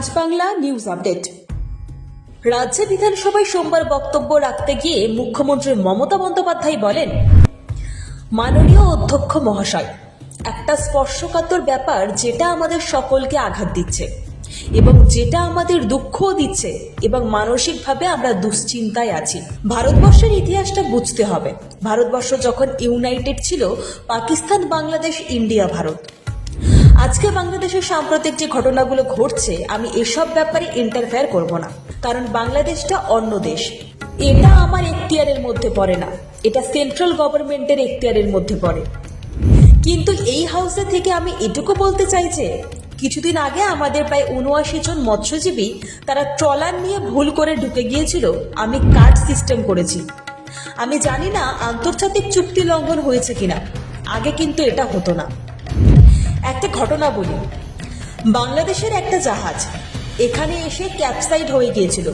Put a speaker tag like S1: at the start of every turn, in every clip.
S1: আজ Bangla news update. রাজ্য বিধানসভায় সোমবার বক্তব্য রাখতে গিয়ে মুখ্যমন্ত্রী মমতা বন্দ্যোপাধ্যায় বলেন, মাননীয় অধ্যক্ষ মহাশয়, একটা স্পর্শকাতর ব্যাপার যেটা আমাদের সকলকে আঘাত দিচ্ছে এবং যেটা আমাদের দুঃখও দিচ্ছে এবং মানসিকভাবে আমরা দুশ্চিন্তায় আছি। ভারতবর্ষের ইতিহাসটা বুঝতে হবে। ভারতবর্ষ যখন ইউনাইটেড ছিল, পাকিস্তান, বাংলাদেশ, ইন্ডিয়া, ভারত। আজকে বাংলাদেশের সাম্প্রতিক যে ঘটনাগুলো ঘটছে, আমি এসব ব্যাপারে ইন্টারফেয়ার করব না। কারণ বাংলাদেশটা অন্য দেশ। এটা আমার এখতিয়ারের মধ্যে পড়ে না। এটা সেন্ট্রাল গভর্নমেন্টের এখতিয়ারের মধ্যে পড়ে। কিন্তু এই হাউসে থেকে আমি এটুকু বলতে চাই যে, কিছুদিন আগে আমাদের প্রায় উনআশি জন মৎস্যজীবী তারা ট্রলার নিয়ে ভুল করে ঢুকে গিয়েছিল। আমি কার্ড সিস্টেম করেছি। আমি জানি না আন্তর্জাতিক চুক্তি লঙ্ঘন হয়েছে কিনা। আগে কিন্তু এটা হতো না। একটা ঘটনা বলি। বাংলাদেশের একটা জাহাজ এখানে এসে ক্যাপসাইড হয়ে গিয়েছিল।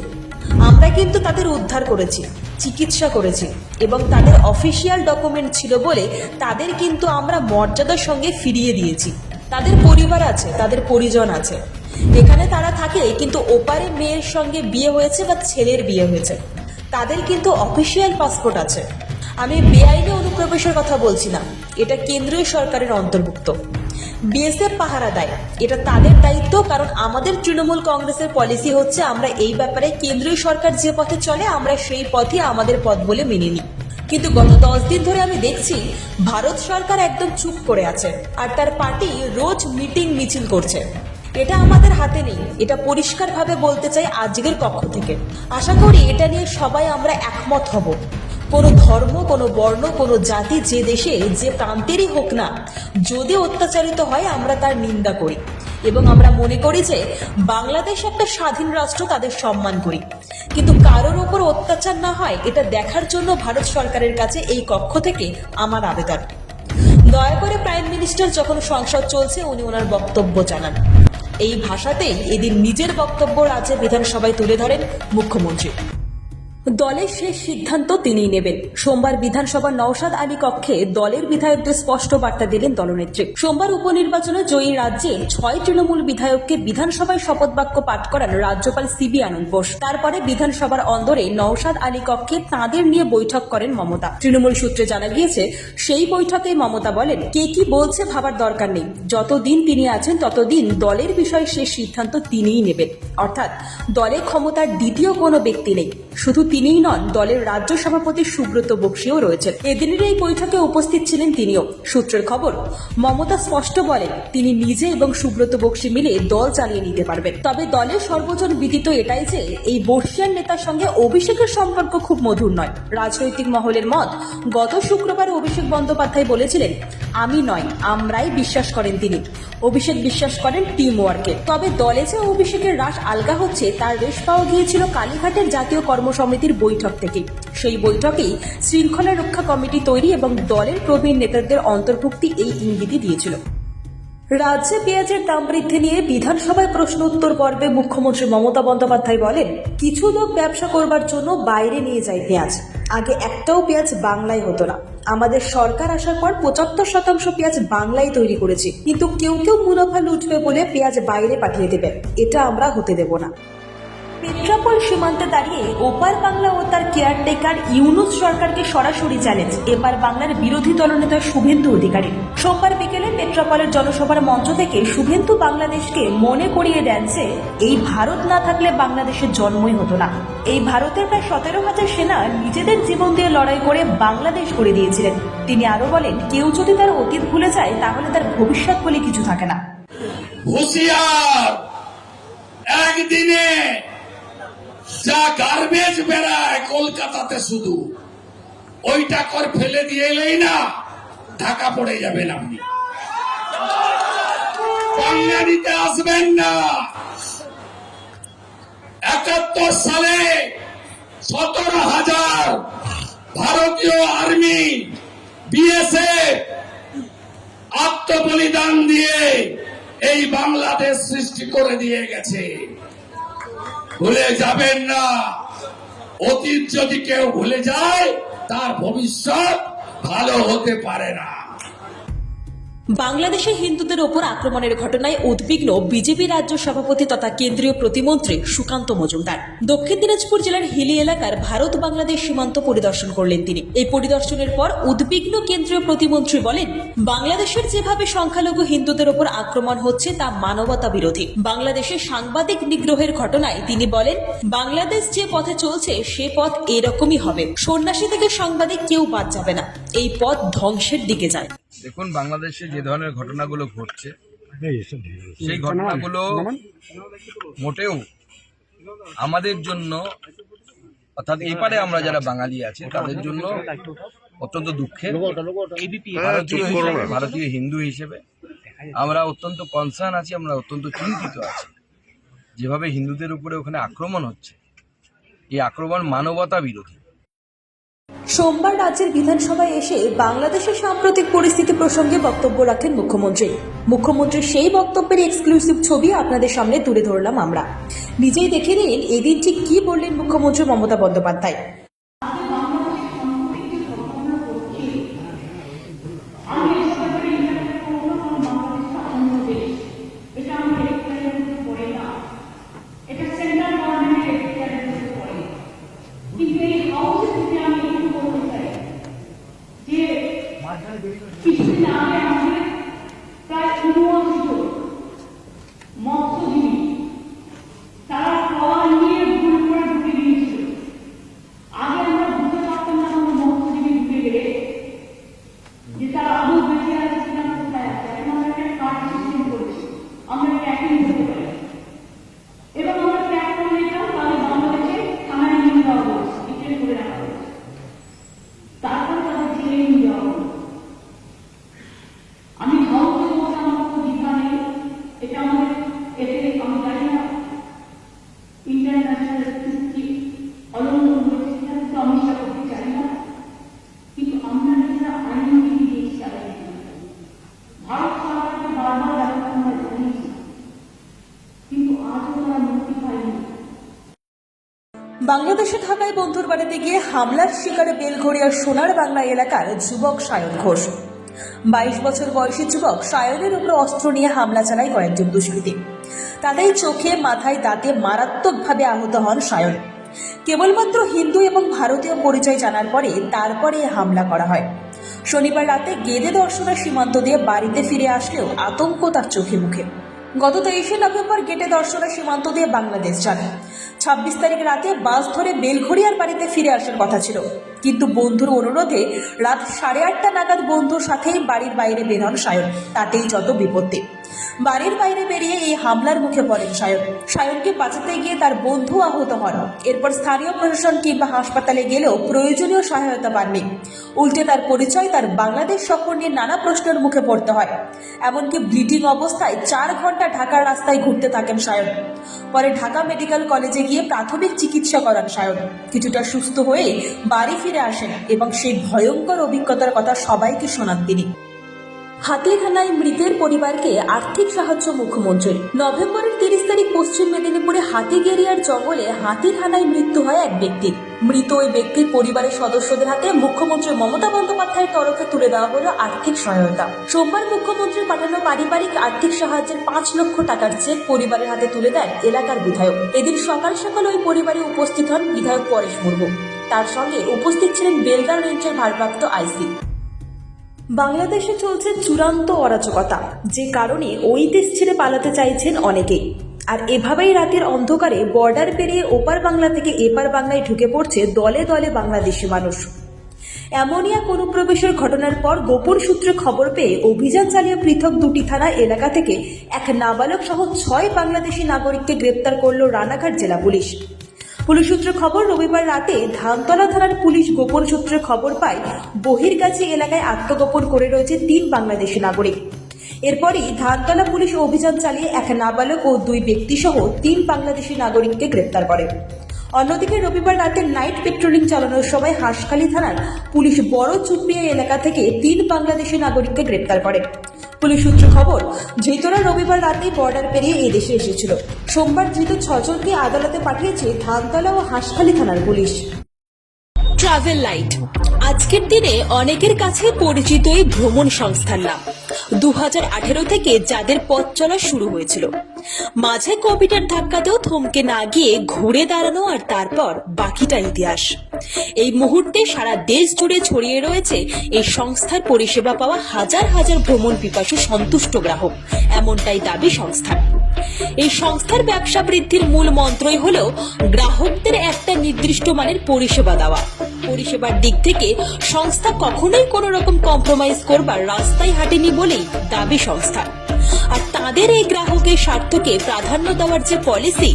S1: আমরা কিন্তু তাদের উদ্ধার করেছি, চিকিৎসা করেছি এবং তাদের অফিসিয়াল ডকুমেন্ট ছিল বলে তাদের কিন্তু আমরা মর্যাদার সঙ্গে ফিরিয়ে দিয়েছি। তাদের পরিবার আছে, তাদের পরিজন আছে। এখানে তারা থাকে কিন্তু ওপারে মেয়ের সঙ্গে বিয়ে হয়েছে বা ছেলের বিয়ে হয়েছে। তাদের কিন্তু অফিসিয়াল পাসপোর্ট আছে। আমি বেআইনি অনুপ্রবেশের কথা বলছি না। এটা কেন্দ্রীয় সরকারের অন্তর্ভুক্ত। বিএসএফ পাহারা দেয়। এটা তাদের দায়িত্ব, কারণ আমাদের তৃণমূল কংগ্রেসের পলিসি হচ্ছে আমরা এই ব্যাপারে কেন্দ্রীয় সরকার যে পথে চলে, আমরা সেই পথই আমাদের পথ বলে মেনে নিই। কিন্তু গত দশ দিন ধরে আমি দেখছি, ভারত সরকার একদম চুপ করে আছে আর তার পার্টি রোজ মিটিং মিছিল করছে। এটা আমাদের হাতে নেই। এটা পরিষ্কারভাবে বলতে চাই আজকের পক্ষ থেকে। আশা করি এটা নিয়ে সবাই আমরা একমত হব। কোনো ধর্ম, কোনো বর্ণ, কোনো জাতি যে দেশে, যে প্রান্তেরই হোক না, যদি অত্যাচারিত হয়, আমরা তার নিন্দা করি। এবং আমরা মনে করি যে বাংলাদেশ একটা স্বাধীন রাষ্ট্র, তাদের সম্মান করি। কিন্তু কারোর ওপর অত্যাচার না হয়, এটা দেখার জন্য ভারত সরকারের কাছে এই কক্ষ থেকে আমার আবেদন। দয়া করে প্রাইম মিনিস্টার যখন সংসদ চলছে, উনি ওনার বক্তব্য জানান। এই ভাষাতেই এদিন নিজের বক্তব্য রাজ্যের বিধানসভায় তুলে ধরেন মুখ্যমন্ত্রী। দলের শেষ সিদ্ধান্ত তিনিই নেবেন। সোমবার বিধানসভার নওশাদ আলী কক্ষে দলের বিধায়কদের স্পষ্ট বার্তা দিলেন দলনেত্রী। সোমবার উপনির্বাচনে জয়ী রাজ্যে ছয় তৃণমূল বিধায়ককে বিধানসভায় শপথ বাক্য পাঠ করান রাজ্যপাল সিবি আনন্দ বোস। তারপরে বিধানসভার অন্দরে নওশাদ আলী কক্ষে তাঁদের নিয়ে বৈঠক করেন মমতা। তৃণমূল সূত্রে জানা গিয়েছে, সেই বৈঠকে মমতা বলেন, কে কি বলছে ভাবার দরকার নেই। যতদিন তিনি আছেন, ততদিন দলের বিষয়ে শেষ সিদ্ধান্ত তিনিই নেবেন। অর্থাৎ, দলে ক্ষমতার দ্বিতীয় কোনো ব্যক্তি নেই। শুধু তিনিই নন, দলের রাজ্য সভাপতি সুব্রত বক্সিও রয়েছেন। এদিনের এই বৈঠকে উপস্থিত ছিলেন তিনিও। সূত্রের খবর, মমতা স্পষ্ট বলেন, তিনি নিজে এবং সুব্রত বক্সি মিলে দল চালিয়ে নিতে পারবেন। তবে দলের সর্বজন বিদিত এটাই যে, এই বর্ষিয়ান নেতার সঙ্গে অভিষেকের সম্পর্ক খুব মধুর নয়। রাজনৈতিক মহলের মত, গত শুক্রবার অভিষেক বন্দ্যোপাধ্যায় বলেছিলেন আমি নয়, আমরাই বিশ্বাস করেন তিনি। অভিষেক বিশ্বাস করেন টিম ওয়ার্কে তবে দলে যে অভিষেকের রাশ আলগা হচ্ছে, তার রেশ পাওয়া গিয়েছিল কালীঘাটের জাতীয় কর্মসমিতির বৈঠক থেকে। সেই বৈঠকেই শৃঙ্খলা রক্ষা কমিটি তৈরি এবং দলের প্রবীণ নেতাদের অন্তর্ভুক্তি এই ইঙ্গিতই দিয়েছিল। রাজ্যে পেঁয়াজের দাম বৃদ্ধি নিয়ে বিধানসভায় প্রশ্ন উত্তর পর্বে মুখ্যমন্ত্রী মমতা বন্দ্যোপাধ্যায় বলেন, কিছু লোক ব্যবসা করবার জন্য বাইরে নিয়ে যায় পেঁয়াজ। আগে একটাও পেঁয়াজ বাংলায় হতো না। আমাদের সরকার আসার পর পঁচাত্তর শতাংশ পেঁয়াজ বাংলায় তৈরি করেছি। কিন্তু কেউ কেউ মুনাফা লুটবে বলে পেঁয়াজ বাইরে পাঠিয়ে দেবে। এটা আমরা হতে দেব না। পেট্রাপোল সীমান্তে দাঁড়িয়ে ওপার বাংলা ও তার কেয়ারটেকার ইউনুস সরকারকে সরাসরি চ্যালেঞ্জ। এপার বাংলার বিরোধী দলনেতা শুভেন্দু অধিকারী। সোমবার বিকেলে পেট্রাপলের জনসভার মঞ্চ থেকে শুভেন্দু বাংলাদেশকে মনে করিয়ে দেন যে, এই ভারত না থাকলে বাংলাদেশের জন্মই হতো না। এই ভারতের প্রায় সতেরো হাজার সেনা নিজেদের জীবন দিয়ে লড়াই করে বাংলাদেশ করে দিয়েছিলেন। তিনি আরও বলেন, কেউ যদি তার অতীত ভুলে যায়, তাহলে তার ভবিষ্যৎ বলে কিছু থাকে না।
S2: হুঁশিয়ার! একদিনে যা গার্বেজ বেড়ায় কলকাতাতে শুধু, ওইটা কর ফেলে দিয়ে এলেই না, ঢাকা পড়ে যাবেন আপনি। বাঙালিতে আসবেন না। একাত্তর সালে সতেরো হাজার ভারতীয় আর্মি, বিএসএফ আত্মবলিদান দিয়ে এই বাংলাদেশ সৃষ্টি করে দিয়ে গেছে। ভুলে যাবেন না। অতীত যদি কেউ ভুলে যায় তার ভবিষ্যৎ ভালো হতে পারে না।
S1: বাংলাদেশে হিন্দুদের ওপর আক্রমণের ঘটনায় উদ্বিগ্ন বিজেপি রাজ্য সভাপতি তথা কেন্দ্রীয় প্রতিমন্ত্রী সুকান্ত মজুমদার। দক্ষিণ দিনাজপুর জেলার হিলি এলাকার ভারত বাংলাদেশ সীমান্ত পরিদর্শন করলেন তিনি। এই পরিদর্শনের পর উদ্বিগ্ন কেন্দ্রীয় প্রতিমন্ত্রী বলেন, বাংলাদেশের যেভাবে সংখ্যালঘু হিন্দুদের ওপর আক্রমণ হচ্ছে তা মানবতা বিরোধী। বাংলাদেশে সাংবাদিক নিগ্রহের ঘটনায় তিনি বলেন, বাংলাদেশ যে পথে চলছে সে পথ এরকমই হবে। সন্ন্যাসী থেকে সাংবাদিক কেউ বাদ যাবে না। এই পথ ধ্বংসের দিকে যায়।
S3: দেখুন বাংলাদেশে যে ধরনের ঘটনাগুলো ঘটছে সেই ঘটনাগুলো মোটেও আমাদের জন্য অর্থাৎ এপারে আমরা যারা বাঙালি আছি তাদের জন্য অত্যন্ত দুঃখের। ভারতীয় ভারতীয় হিন্দু হিসেবে আমরা অত্যন্ত কনসার্ন আছি আমরা অত্যন্ত চিন্তিত আছি। যেভাবে হিন্দুদের উপরে ওখানে আক্রমণ হচ্ছে এই আক্রমণ মানবতা বিরোধী।
S1: সোমবার রাজ্যের বিধানসভায় এসে বাংলাদেশের সাম্প্রতিক পরিস্থিতি প্রসঙ্গে বক্তব্য রাখেন মুখ্যমন্ত্রী। মুখ্যমন্ত্রীর সেই বক্তব্যের এক্সক্লুসিভ ছবি আপনাদের সামনে তুলে ধরলাম আমরা। নিজেই দেখে নিন এদিন ঠিক কি বললেন মুখ্যমন্ত্রী মমতা বন্দ্যোপাধ্যায়। বন্ধুর বাড়িতে গিয়ে হামলার শিকারে বেলঘড়িয়ার সোনার বাংলা এলাকার যুবক সায়ন ঘোষ। বাইশ বছর বয়সী যুবক সায়নের উপর অস্ত্র নিয়ে হামলা চালায় কয়েকজন দুষ্কৃতী। তাদের চোখে, মাথায় দাঁতে মারাত্মকভাবে আহত হন সায়ন। কেবলমাত্র হিন্দু এবং ভারতীয় পরিচয় জানার পরে তারপরে হামলা করা হয়। শনিবার রাতে গেদে দর্শনের সীমান্ত দিয়ে বাড়িতে ফিরে আসলেও আতঙ্ক তার চোখে মুখে। গত তেইশে নভেম্বর গেটে দর্শনের সীমান্ত দিয়ে বাংলাদেশ যান। ছাব্বিশ তারিখ রাতে বাস ধরে বেলঘড়িয়ার বাড়িতে ফিরে আসার কথা ছিল। কিন্তু বন্ধুর অনুরোধে রাত সাড়ে আটটা নাগাদ বন্ধুর সাথেই বাড়ির বাইরে বের হন সায়ন। তাতেই যত বিপত্তি। বাড়ির বাইরে বেরিয়ে এই হামলার মুখে পড়েন সায়ন। সায়নকে বাঁচাতে গিয়ে তার বন্ধু আহত হন। এরপর স্থানীয় প্রশাসন কিংবা হাসপাতালে গেলেও প্রয়োজনীয় সহায়তা পাননি। উল্টে তার পরিচয় তার বাংলাদেশ সফর নিয়ে নানা প্রশ্নের মুখে পড়তে হয়। এমনকি ব্লিডিং অবস্থায় চার ঘণ্টা ঢাকার রাস্তায় ঘুরতে থাকেন সায়ন। পরে ঢাকা মেডিকেল কলেজে গিয়ে প্রাথমিক চিকিৎসা করান সায়ন। কিছুটা সুস্থ হয়ে বাড়ি ফিরে আসেন এবং সেই ভয়ঙ্কর অভিজ্ঞতার কথা সবাইকে শোনান তিনি। হাতিখানায় মৃতের পরিবারকে আর্থিক সাহায্য মুখ্যমন্ত্রীর। নভেম্বরের তিরিশ তারিখ পশ্চিম মেদিনীপুরে হাতিগেরিয়ার জঙ্গলে হাতির হানায় মৃত্যু হয় এক ব্যক্তির। মৃত ওই ব্যক্তির পরিবারের সদস্যদের হাতে মুখ্যমন্ত্রী মমতা বন্দ্যোপাধ্যায়ের তরফে তুলে দেওয়া হলো আর্থিক সহায়তা। সোমবার মুখ্যমন্ত্রীর পাঠানো পারিবারিক আর্থিক সাহায্যের পাঁচ লক্ষ টাকার চেক পরিবারের হাতে তুলে দেন এলাকার বিধায়ক। এদিন সকাল সকাল ওই পরিবারে উপস্থিত হন বিধায়ক পরেশ মুর্মু। তার সঙ্গে উপস্থিত ছিলেন বেলগাঁও রেঞ্জের ভারপ্রাপ্ত আইসি। বাংলাদেশে চলছে চূড়ান্ত অরাজকতা। যে কারণে ওই দেশ ছেড়ে পালাতে চাইছেন অনেকেই। আর এভাবেই রাতের অন্ধকারে বর্ডার পেরিয়ে ওপার বাংলা থেকে এপার বাংলায় ঢুকে পড়ছে দলে দলে বাংলাদেশি মানুষ। এমনই অনুপ্রবেশের ঘটনার পর গোপন সূত্রে খবর পেয়ে অভিযান চালিয়ে পৃথক দুটি থানা এলাকা থেকে এক নাবালক সহ ছয় বাংলাদেশি নাগরিককে গ্রেপ্তার করল রানাঘাট জেলা পুলিশ। পুলিশ সূত্রে খবর, রবিবার রাতে ধানতলা থানার পুলিশ গোপন সূত্রে খবর পায়, বহিরগাছি এলাকায় আত্মগোপন করে রয়েছে তিন বাংলাদেশি নাগরিক। এরপরই ধানতলা পুলিশ অভিযান চালিয়ে এক নাবালক ও দুই ব্যক্তিসহ তিন বাংলাদেশি নাগরিককে গ্রেপ্তার করে। অন্যদিকে রবিবার রাতে নাইট পেট্রোলিং চালানোর সময় হাঁসখালী থানার পুলিশ বড় চুপড়িয়া এলাকা থেকে তিন বাংলাদেশি নাগরিককে গ্রেপ্তার করে। পুলিশ সূত্র খবর, ধৃতরা রবিবার রাতেই বর্ডার পেরিয়ে এদেশে এসেছিল। সোমবার ধৃত ছজনকে আদালতে পাঠিয়েছে ধানতলা ও হাসখালি থানার পুলিশ। ট্রাভেল লাইট আজকের দিনে অনেকের কাছে পরিচিত এই ভ্রমণ সংস্থার নাম। দু থেকে যাদের পথ চলা শুরু হয়েছিল। মাঝে কোভিডের ধাক্কাতেও থমকে না গিয়ে ঘুরে দাঁড়ানো আর তারপর বাকিটা ইতিহাস। এই মুহূর্তে সারা দেশ জুড়ে ছড়িয়ে রয়েছে এই সংস্থার পরিষেবা পাওয়া হাজার হাজার ভ্রমণ পিপাসু সন্তুষ্ট গ্রাহক। এমনটাই দাবি সংস্থার। এই সংস্থার ব্যবসা বৃদ্ধির মূল মন্ত্রই হল গ্রাহকদের একটা নির্দিষ্ট মানের পরিষেবা দেওয়া। পরিষেবার দিক থেকে সংস্থা কখনোই কোনো রকম কম্প্রোমাইজ করবার রাস্তায় হাঁটেনি বলেই দাবি সংস্থার আর তাদের এই গ্রাহকের স্বার্থকে প্রাধান্য দেওয়ার যে পলিসি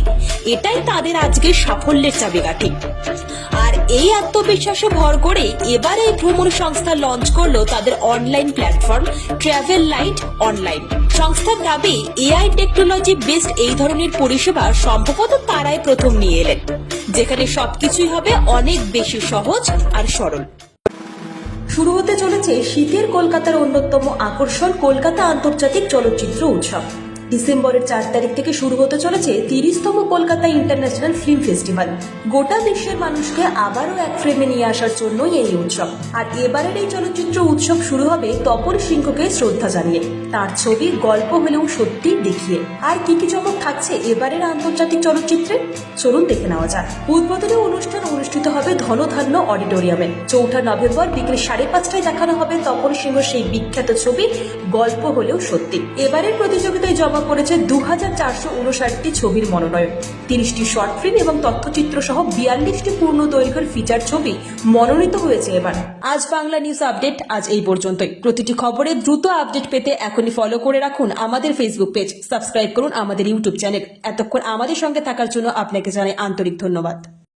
S1: এটাই তাদের আজকের সাফল্যের চাবিকাঠি। আর এই আত্মবিশ্বাসে ভর করে এবার এই ভ্রমণ সংস্থা লঞ্চ করল তাদের online platform travel light online সংস্থার দাবি এআই টেকনোলজি বেসড এই ধরনের পরিষেবা সম্ভবত তারাই প্রথম নিয়ে এলেন, যেখানে সবকিছুই হবে অনেক বেশি সহজ আর সরল। শুরু হতে চলেছে শীতের কলকাতার অন্যতম আকর্ষণ কলকাতা আন্তর্জাতিক চলচ্চিত্র উৎসব। ডিসেম্বরের চার তারিখ থেকে শুরু হতে চলেছে তিরিশতম কলকাতা ইন্টারন্যাশনাল ফিল্ম ফেস্টিভ্যাল। গোটা বিশ্বের মানুষকে আবারও এক ফ্রেমে নিয়ে আসার জন্যই এই উৎসব। আর এবারের এই চলচ্চিত্র উৎসব শুরু হবে তপন সিংহকে শ্রদ্ধা জানিয়ে। তার ছবি গল্প হলেও সত্যি দেখিয়ে। আর কি কি চমক থাকছে এবারের আন্তর্জাতিক চলচ্চিত্রে? চলুন দেখে নেওয়া যাক। উদ্বোধনী অনুষ্ঠান অনুষ্ঠিত হবে ধনধান্য অডিটোরিয়ামে। চৌঠা নভেম্বর বিকেল সাড়ে পাঁচটায় দেখানো হবে তপন সিংহ সেই বিখ্যাত ছবি, গল্প হলেও সত্যি। এবারের প্রতিযোগিতায় জমা পড়েছে দু হাজার চারশো উনষাটটি ছবির মনোনয়ন। তিরিশটি শর্ট ফিল্ম এবং তথ্যচিত্র সহ বিয়াল্লিশটি পূর্ণ দৈর্ঘ্যের ফিচার ছবি মনোনীত হয়েছে এবার। আজ বাংলা নিউজ আপডেট আজ এই পর্যন্তই। প্রতিটি খবরে দ্রুত আপডেট পেতে এখনই ফলো করে রাখুন আমাদের ফেসবুক পেজ সাবস্ক্রাইব করুন আমাদের ইউটিউব চ্যানেল এতক্ষণ আমাদের সঙ্গে থাকার জন্য আপনাকে জানাই আন্তরিক ধন্যবাদ।